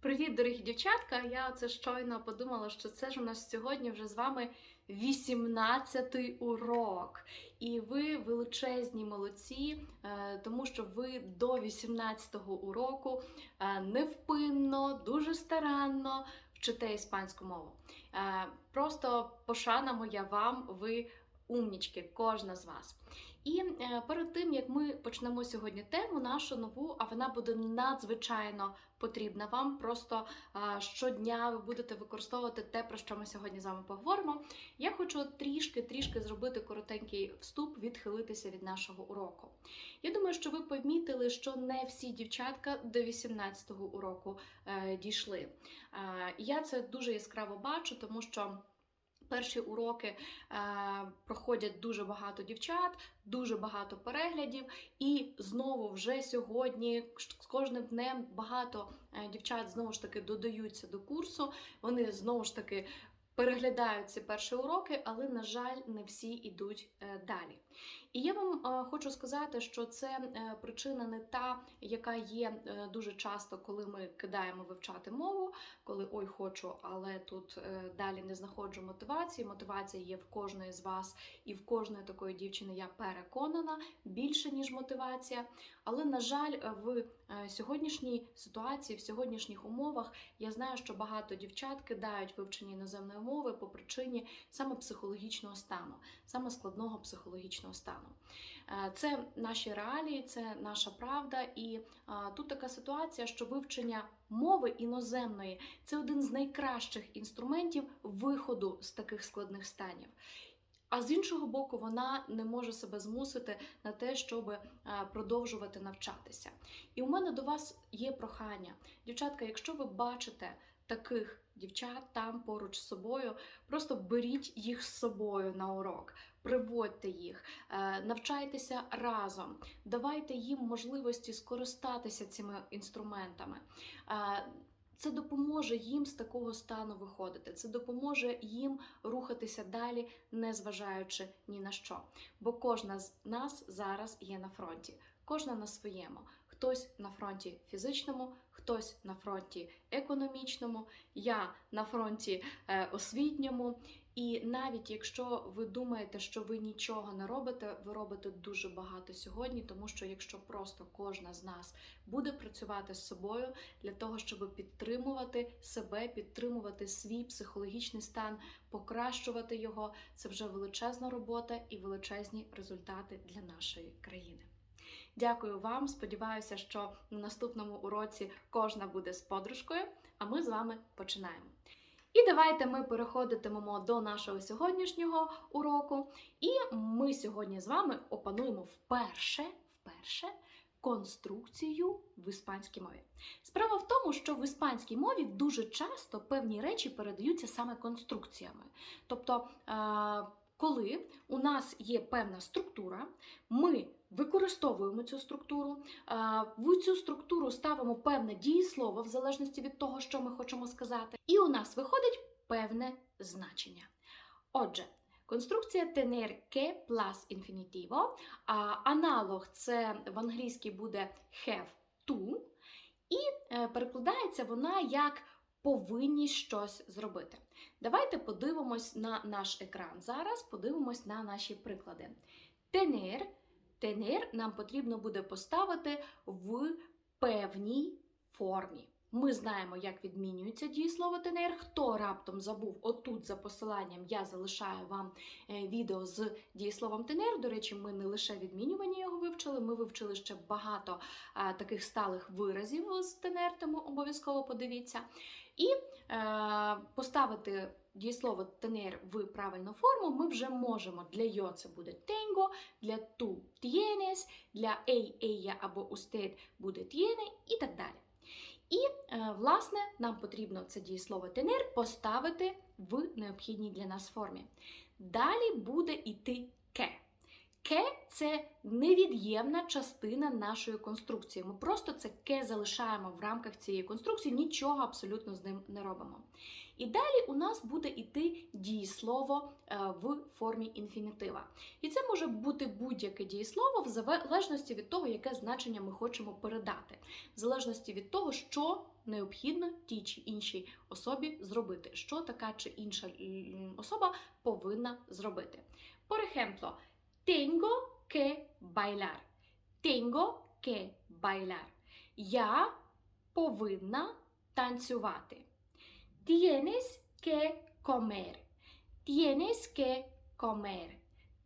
Привіт, дорогі дівчатка! Я оце щойно подумала, що це ж у нас сьогодні вже з вами 18-й урок. І ви величезні молодці, е, тому що ви до 18-го уроку е, невпинно, дуже старанно вчите іспанську мову. Е, Просто пошана моя вам, ви умнічки, кожна з вас. І е, перед тим як ми почнемо сьогодні тему, нашу нову, а вона буде надзвичайно потрібна вам. Просто е, щодня ви будете використовувати те, про що ми сьогодні з вами поговоримо. Я хочу трішки-трішки зробити коротенький вступ, відхилитися від нашого уроку. Я думаю, що ви помітили, що не всі дівчатка до 18-го уроку е, дійшли. Я це дуже яскраво бачу, тому що. Перші уроки е, проходять дуже багато дівчат, дуже багато переглядів, і знову вже сьогодні, з кожним днем, багато е, дівчат знову ж таки додаються до курсу. Вони знову ж таки переглядають ці перші уроки, але, на жаль, не всі йдуть е, далі. І я вам е, хочу сказати, що це е, причина не та, яка є дуже часто, коли ми кидаємо вивчати мову, коли ой хочу, але тут далі не знаходжу мотивації. Мотивація є в кожної з вас і в кожної такої дівчини, я переконана, більше ніж мотивація. Але, на жаль, в сьогоднішній ситуації, в сьогоднішніх умовах, я знаю, що багато дівчат кидають вивчення іноземної мови по причині саме психологічного стану, саме складного психологічного стану. Е, Це наші реалії, це наша правда, і тут така ситуація, що вивчення мови іноземної це один з найкращих інструментів виходу з таких складних станів. А з іншого боку, вона не може себе змусити на те, щоб е, продовжувати навчатися. І у мене до вас є прохання, дівчатка, якщо ви бачите таких дівчат там поруч з собою, просто беріть їх з собою на урок, приводьте їх, е, навчайтеся разом, давайте їм можливості скористатися цими інструментами. Е, Це допоможе їм з такого стану виходити. Це допоможе їм рухатися далі, не зважаючи ні на що. Бо кожна з нас зараз є на фронті, кожна на своєму. Хтось на фронті фізичному, хтось на фронті економічному, я на фронті е, освітньому. І навіть якщо ви думаєте, що ви нічого не робите, ви робите дуже багато сьогодні, тому що якщо просто кожна з нас буде працювати з собою для того, щоб підтримувати себе, підтримувати свій психологічний стан, покращувати його, це вже величезна робота і величезні результати для нашої країни. Дякую вам. Сподіваюся, що на наступному уроці кожна буде з подружкою, а ми з вами починаємо. І давайте ми переходитимемо до нашого сьогоднішнього уроку. І ми сьогодні з вами опануємо вперше, вперше конструкцію в іспанській мові. Справа в тому, що в іспанській мові дуже часто певні речі передаються саме конструкціями. Тобто, е, коли у нас є певна структура, ми використовуємо цю структуру, в цю структуру ставимо певне дієслово в залежності від того, що ми хочемо сказати, і у нас виходить певне значення. Отже, конструкція tener que plus а аналог це в англійській буде have to, і е, перекладається вона як повинні щось зробити. Давайте подивимось на наш екран зараз, подивимось на наші приклади. Tener, tener нам потрібно буде поставити в певній формі. Ми знаємо, як відмінюється дієслово tener. Хто раптом забув, отут за посиланням я залишаю вам е, відео з дієсловом tener. До речі, ми не лише відмінювання його вивчили, ми вивчили ще багато таких сталих виразів з tener, тому обов'язково подивіться. І е, поставити дієслово tener в правильну форму ми вже можемо. Для йо це буде tengo, для ту tienes, для ей, ella або usted буде tiene і так далі. І, е, власне, нам потрібно це дієслово tener поставити в необхідній для нас формі. Далі буде йти ке. Ке це невід'ємна частина нашої конструкції. Ми просто це ке залишаємо в рамках цієї конструкції, нічого абсолютно з ним не робимо. І далі у нас буде йти дієслово е, в формі інфінітива. І це може бути будь-яке дієслово в залежності від того, яке значення ми хочемо передати, в залежності від того, що необхідно тій чи іншій особі зробити, що така чи інша особа повинна зробити. Ejemplo, tengo que bailar. Tengo que bailar. Я повинна танцювати. Tienes que comer. Tienes que comer.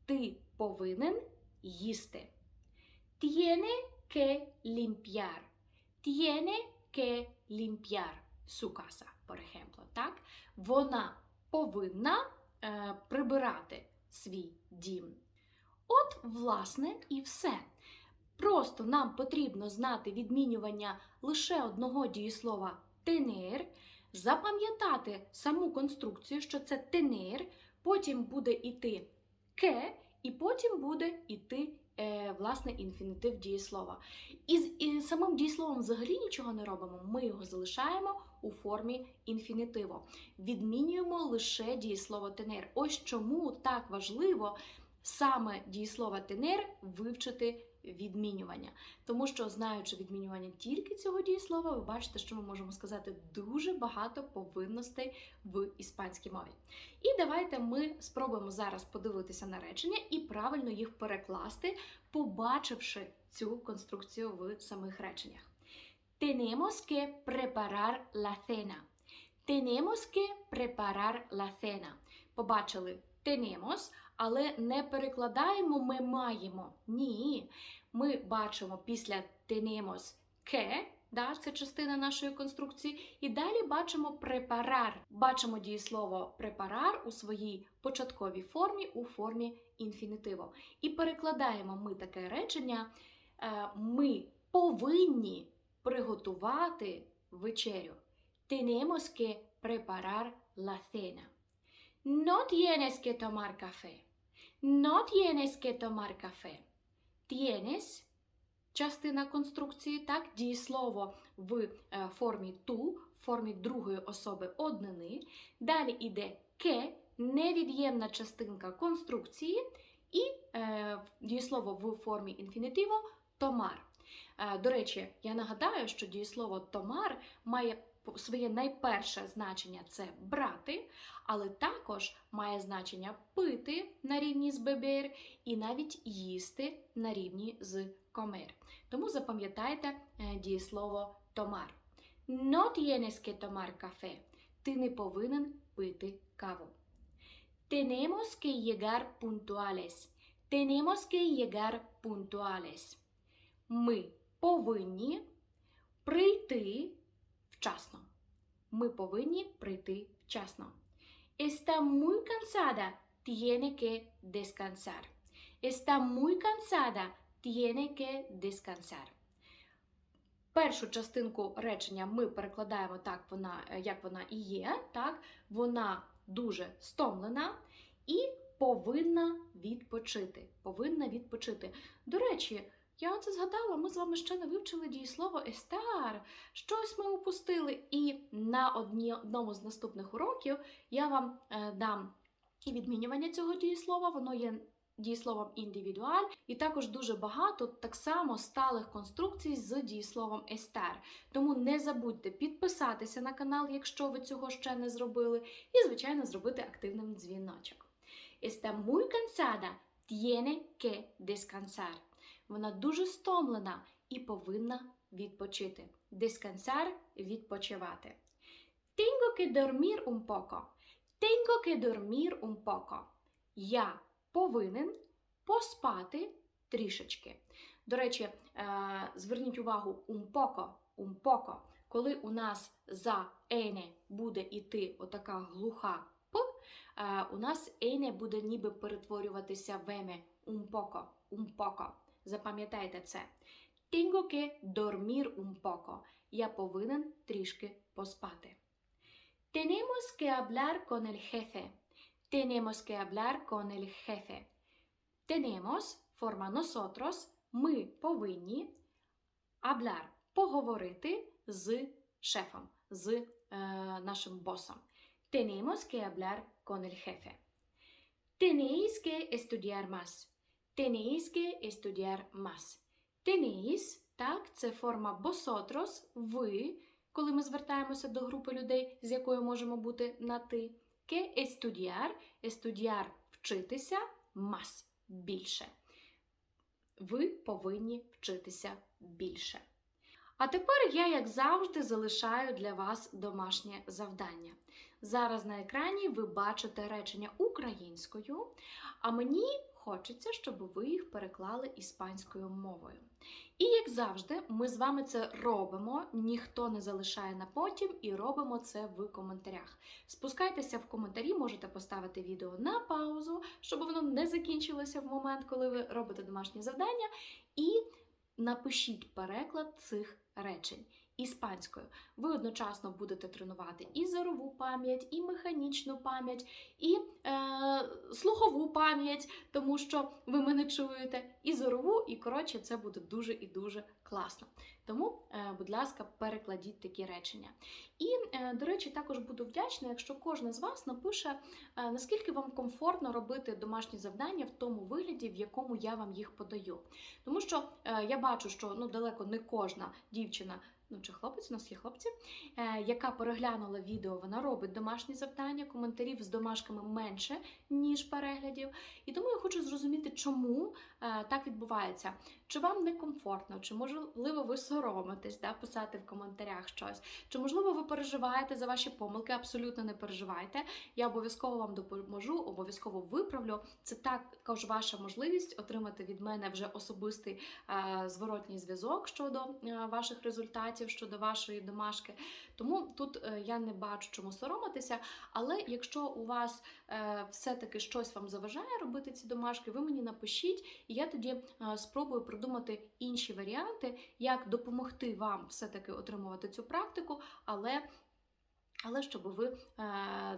Ти повинен їсти. Tiene que limpiar. Tiene que limpiar su casa, por ejemplo. Так? Вона повинна е, прибирати свій дім. От, власне, і все. Просто нам потрібно знати відмінювання лише одного дієслова tener, запам'ятати саму конструкцію, що це tener, потім буде йти ке, і потім буде йти е, власне інфінітив дієслова. І з і самим дієсловом взагалі нічого не робимо. Ми його залишаємо у формі інфінітиву. Відмінюємо лише дієслово тенер. Ось чому так важливо саме дієслова тенер вивчити відмінювання. Тому що, знаючи відмінювання тільки цього дієслова, ви бачите, що ми можемо сказати дуже багато повинностей в іспанській мові. І давайте ми спробуємо зараз подивитися на речення і правильно їх перекласти, побачивши цю конструкцію в самих реченнях. Tenemos que preparar la cena. Tenemos que preparar la cena. Побачили tenemos, але не перекладаємо ми маємо. Ні. Ми бачимо після tenemos que, да, це частина нашої конструкції, і далі бачимо препарар. Бачимо дієслово препарар у своїй початковій формі, у формі інфінітиву. І перекладаємо ми таке речення. е, Ми повинні приготувати вечерю. Tenemos que preparar la cena. No tienes que tomar café. No tienes que tomar café. Tienes частина конструкції, так, дієслово в е, формі ту, в формі другої особи однини. Далі йде ке, невід'ємна частинка конструкції, і е, дієслово в формі інфінітиву томар. Е, До речі, я нагадаю, що дієслово томар має своє найперше значення це брати, але також має значення пити на рівні з бебер і навіть їсти на рівні з комер. Тому запам'ятайте е, дієслово томар. No tienes que tomar. Ти не повинен пити каву. Tenemos que llegar puntuales. Tenemos que llegar puntuales. Ми повинні прийти вчасно. Ми повинні прийти вчасно. Está muy cansada, tiene que descansar. Está muy cansada, tiene que descansar. Першу частинку речення ми перекладаємо так, вона, е, як вона і є. Так? Вона дуже стомлена і повинна відпочити. Повинна відпочити. До речі, я оце згадала, ми з вами ще не вивчили дієслово естар. Щось ми упустили. І на одні, одному з наступних уроків я вам е, дам і відмінювання цього дієслова, воно є дієсловом індивідуаль, і також дуже багато так само сталих конструкцій з дієсловом естар. Тому не забудьте підписатися на канал, якщо ви цього ще не зробили, і, звичайно, зробити активним дзвіночок. Está muy cansada, tiene que descansar. Вона дуже стомлена і повинна відпочити. Descansar – відпочивати. Tengo que dormir un poco. Tengo que dormir un poco. Я повинен поспати трішечки. До речі, е, зверніть увагу un poco, un poco. Коли у нас за ене буде іти отака глуха п, е, у нас ене буде ніби перетворюватися в еме un poco, un poco. Запам'ятайте це. Tengo que dormir un poco. Я повинен трішки поспати. Tenemos que hablar con el jefe. Tenemos que hablar con el jefe. Tenemos, форма nosotros, ми повинні hablar, поговорити з шефом, з е, нашим босом. Tenemos que hablar con el jefe. Tenéis que estudiar más. Tenéis que estudiar más. Tenéis, так, це форма vosotros, ви, коли ми звертаємося до групи людей, з якою можемо бути на ти. Que estudiar, estudiar – вчитися, más – більше. Ви повинні вчитися більше. А тепер я, як завжди, залишаю для вас домашнє завдання. Зараз на екрані ви бачите речення українською, а мені хочеться, щоб ви їх переклали іспанською мовою. І як завжди, ми з вами це робимо, ніхто не залишає на потім, і робимо це в коментарях. Спускайтеся в коментарі, можете поставити відео на паузу, щоб воно не закінчилося в момент, коли ви робите домашнє завдання, і напишіть переклад цих речень. Іспанською ви одночасно будете тренувати і зорову пам'ять, і механічну пам'ять, і е, слухову пам'ять, тому що ви мене чуєте, і зорову, і коротше, це буде дуже і дуже класно. Тому, е, будь ласка, перекладіть такі речення. І, е, до речі, також буду вдячна, якщо кожна з вас напише, е, наскільки вам комфортно робити домашні завдання в тому вигляді, в якому я вам їх подаю. Тому що е, я бачу, що ну далеко не кожна дівчина. Ну, чи хлопець, у нас є хлопці, е, яка переглянула відео, вона робить домашні завдання, коментарів з домашками менше, ніж переглядів. І тому я хочу зрозуміти, чому е, так відбувається. Чи вам некомфортно, чи можливо ви соромитесь да, писати в коментарях щось, чи можливо ви переживаєте за ваші помилки? Абсолютно не переживайте. Я обов'язково вам допоможу, обов'язково виправлю. Це також ваша можливість отримати від мене вже особистий е, зворотній зв'язок щодо е, ваших результатів, щодо вашої домашки. Тому тут е, я не бачу чому соромитися. Але якщо у вас е, все-таки щось вам заважає робити ці домашки, ви мені напишіть, і я тоді е, спробую придумати інші варіанти, як допомогти вам все-таки отримувати цю практику, але. Але щоб ви е,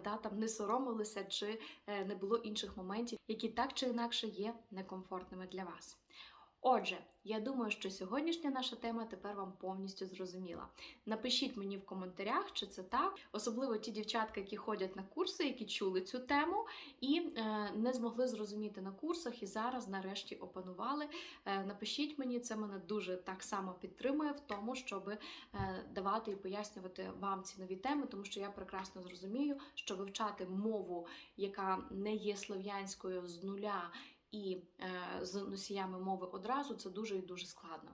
да, там не соромилися чи е, не було інших моментів, які так чи інакше є некомфортними для вас. Отже, я думаю, що сьогоднішня наша тема тепер вам повністю зрозуміла. Напишіть мені в коментарях, чи це так, особливо ті дівчатка, які ходять на курси, які чули цю тему і е, не змогли зрозуміти на курсах, і зараз нарешті опанували. Е, напишіть мені, це мене дуже так само підтримує в тому, щоб е, давати і пояснювати вам ці нові теми, тому що я прекрасно зрозумію, що вивчати мову, яка не є слов'янською з нуля і е, з носіями мови одразу це дуже і дуже складно.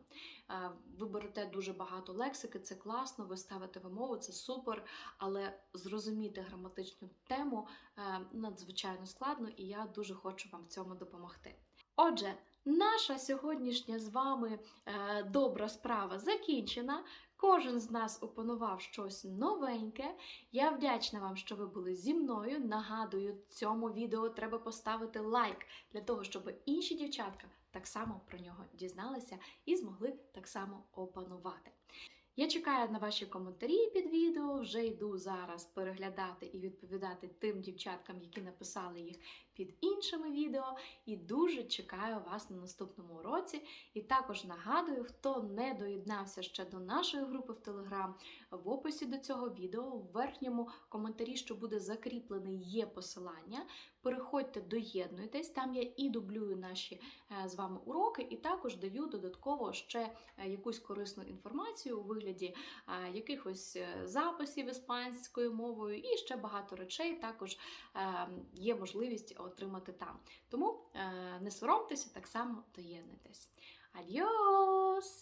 Е, ви берете дуже багато лексики, це класно, ви ставите вимову, це супер, але зрозуміти граматичну тему е, надзвичайно складно, і я дуже хочу вам в цьому допомогти. Отже, наша сьогоднішня з вами е, добра справа закінчена. Кожен з нас опанував щось новеньке. Я вдячна вам, що ви були зі мною. Нагадую, цьому відео треба поставити лайк для того, щоб інші дівчатка так само про нього дізналися і змогли так само опанувати. Я чекаю на ваші коментарі під відео. Вже йду зараз переглядати і відповідати тим дівчаткам, які написали їх під іншими відео. І дуже чекаю вас на наступному уроці. І також нагадую, хто не доєднався ще до нашої групи в Телеграм, в описі до цього відео, в верхньому коментарі, що буде закріплений, є посилання. Переходьте, доєднуйтесь, там я і дублюю наші е, з вами уроки, і також даю додатково ще е, якусь корисну інформацію у вигляді е, якихось записів іспанською мовою, і ще багато речей також е, є можливість отримати там. Тому е, не соромтеся, так само доєднуйтесь. Адіос!